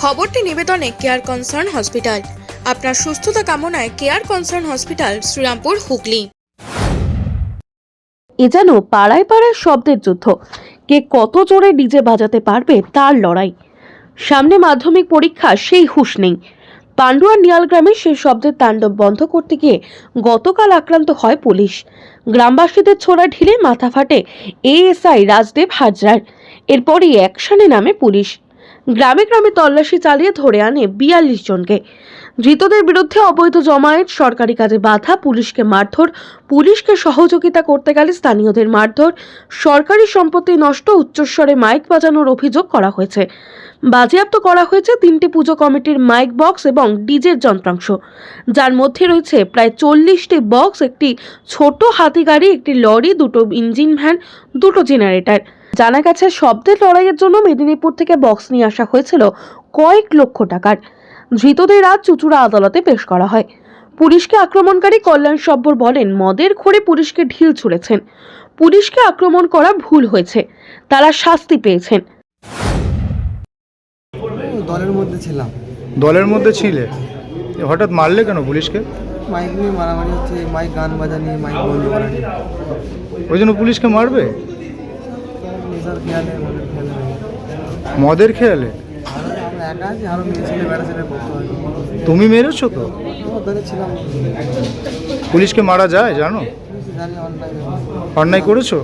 খবরটি নিবেদনে care concern hospital আপনার সুস্থতা কামনায় care concern hospital Shrirampur, Hooghly. এ যেন পাড়ায় পাড়ায় শব্দের যুদ্ধ। কে কত জোরে ডিজে বাজাতে পারবে তার লড়াই। সামনে মাধ্যমিক পরীক্ষা, সেই হুঁশ নেই। পান্ডুয়া নিয়াল গ্রামে সেই শব্দের তাণ্ডব বন্ধ করতে গিয়ে গতকাল আক্রান্ত হয় পুলিশ। গ্রামবাসীদের ছোড়া ঢিলে মাথা ফাটে এএসআই রাজদেব হাজরার। এরপরই অ্যাকশনে নামে পুলিশ। গ্রামে গ্রামে তল্লাশি চালিয়ে ধরে আনে বিয়াল্লিশ জনকে। ধৃতদের বিরুদ্ধে অবৈধ জমায়েত, সরকারি কাজে বাধা, পুলিশকে মারধর, পুলিশকে সহযোগিতা করতে গেলে স্থানীয়দের মারধর, সরকারি সম্পত্তি নষ্ট, উচ্চস্বরে মাইক বাজানোর অভিযোগ করা হয়েছে। বাজেয়াপ্ত করা হয়েছে তিনটি পুজো কমিটির মাইক বক্স এবং ডিজের যন্ত্রাংশ। যার মধ্যে রয়েছে প্রায় চল্লিশটি বক্স, একটি ছোট হাতি গাড়ি একটি লরি, দুটো ইঞ্জিন ভ্যান, দুটো জেনারেটর। জানা গেছে শব্দের লড়াইয়ের জন্য মেদিনীপুর থেকে বক্স নিয়ে আসা হয়েছিল কয়েক লক্ষ টাকার। ধৃতদের আজ চুচুড়া আদালতে পেশ করা হয়। পুলিশকে আক্রমণকারী কল্যাণ সব্বর বলেন মদের খোরে পুলিশকে ঢিল ছুঁড়েছেন। পুলিশকে আক্রমণ করা ভুল হয়েছে। তারা শাস্তি পেয়েছেন। দলের মধ্যে ছিলাম। দলের মধ্যে ছিলে? হঠাৎ মারলে কেন পুলিশকে? মাইক নিয়ে মারামারি হচ্ছে মাইক গান বাজানি মাইক বন্ধ করা। ওই জন্য পুলিশকে মারবে নেশার খেয়ালে মনের খেয়ালে মদের খেয়ালে? তুমি মেরেছো তো? পুলিশকে মারা যায় জানো? অন্যায় করছে।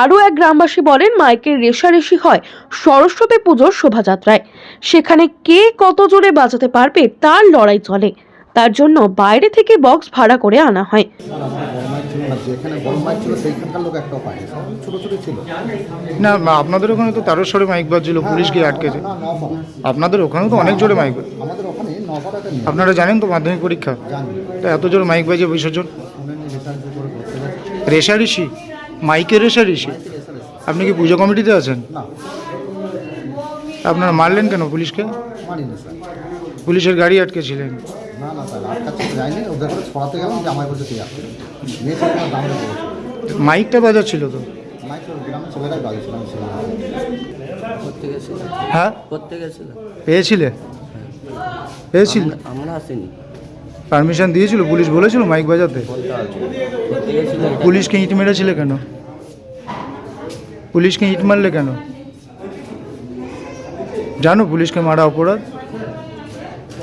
আরও এক গ্রামবাসী বলেন মাইকের রেশারেশি হয় সরস্বতী পুজোর শোভাযাত্রায়। সেখানে কে কত জোরে বাজাতে পারবে তার লড়াই চলে। তার জন্য বাইরে থেকে বক্স ভাড়া করে আনা হয়। যেখানে বড় মাইক ছিল সেইখানকার লোক একটাও পায়নি। সব ছোটো ছোটো ছিল। না আপনাদের ওখানে তো তারস্বরে মাইক বাজছিল পুলিশ গিয়ে আটকেছে। না নফা আপনাদের ওখানেও তো অনেক জোরে মাইক বাজে। আমাদের ওখানে আপনারা জানেন তো মাধ্যমিক পরীক্ষা? জানি। তা এত জোরে মাইক বাজে বিসর্জন? রেসার্চ করে করতে গেছে রেশারেশি মাইকের রেশারেশি আপনি কি পুজো কমিটিতে আছেন? না। আপনারা মারলেন কেন পুলিশকে? মানি না স্যার। পুলিশের গাড়ি আটকেছিলেন। না না স্যার যায়নি। ওদের করে ছড়াতে গেলাম যে আমার বলছে তুই আসবে মাইকটা তো তো। বাজিয়েছিলাম ছেলে গেছিল হ্যাঁ? পেয়েছিলে? পেয়েছিল? পারমিশন দিয়েছিল? পুলিশ বলেছিল মাইক বাজাতে? পুলিশকে ইট মেরেছিল কেন? পুলিশকে ইট মারলে কেন? জানো পুলিশকে মারা অপরাধ?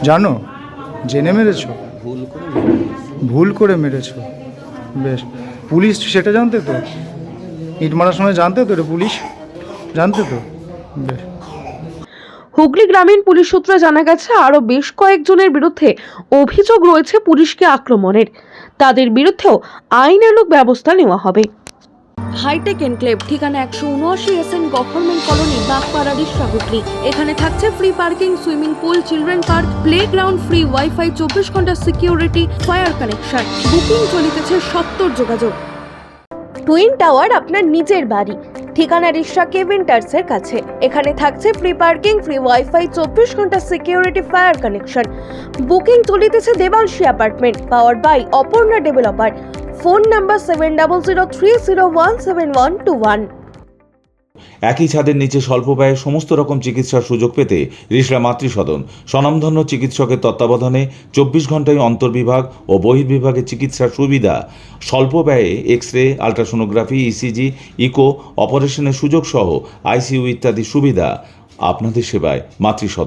জানো? জেনে মেরেছো। ভুল করে মেরেছো। বেশ। পুলিশ সেটা জানতে তো? ইট মারার সময় জানতে তো এটা পুলিশ? জানতে তো? বেশ। হুগলি গ্রামীণ পুলিশ সূত্রে জানা গেছে, আরও বেশ কয়েকজনের বিরুদ্ধে অভিযোগ রয়েছে পুলিশকে আক্রমণের। তাদের বিরুদ্ধেও আইনানুগ ব্যবস্থা নেওয়া হবে। হাইটেক এনক্লেভ, ঠিকানা একশো উনআশি S N government colony, Bagpara Rishra Hooghly এখানে থাকছে free parking swimming pool children park playground free wifi চব্বিশ ঘণ্টা সিকিউরিটি ফায়ার কানেকশন বুকিং চলিতেছে সত্তর যোগাযোগ। টুইন টাওয়ার আপনার নিজের বাড়ি, ঠিকানা রিসা কেভিন্টার্সের কাছে। এখানে থাকছে ফ্রি পার্কিং ফ্রি ওয়াইফাই চব্বিশ ঘণ্টা সিকিউরিটি ফায়ার কানেকশন বুকিং চলিতেছে Debanshi apartment power by Aparna developer phone number seven double zero three zero one seven one two one. একই ছাদের নিচে স্বল্প ব্যয়ে সমস্ত রকম চিকিৎসার সুযোগ পেতে রিসরা মাতৃসদন, স্বনামধন্য চিকিৎসকের তত্ত্বাবধানে চব্বিশ ঘন্টায় অন্তর্বিভাগ ও বহির্বিভাগে চিকিৎসার সুবিধা, স্বল্প ব্যয়ে X ray ultrasonography, ECG, eco, অপারেশনের সুযোগ সহ আইসিইউ ইত্যাদি সুবিধা আপনাদের সেবায় মাতৃসদন।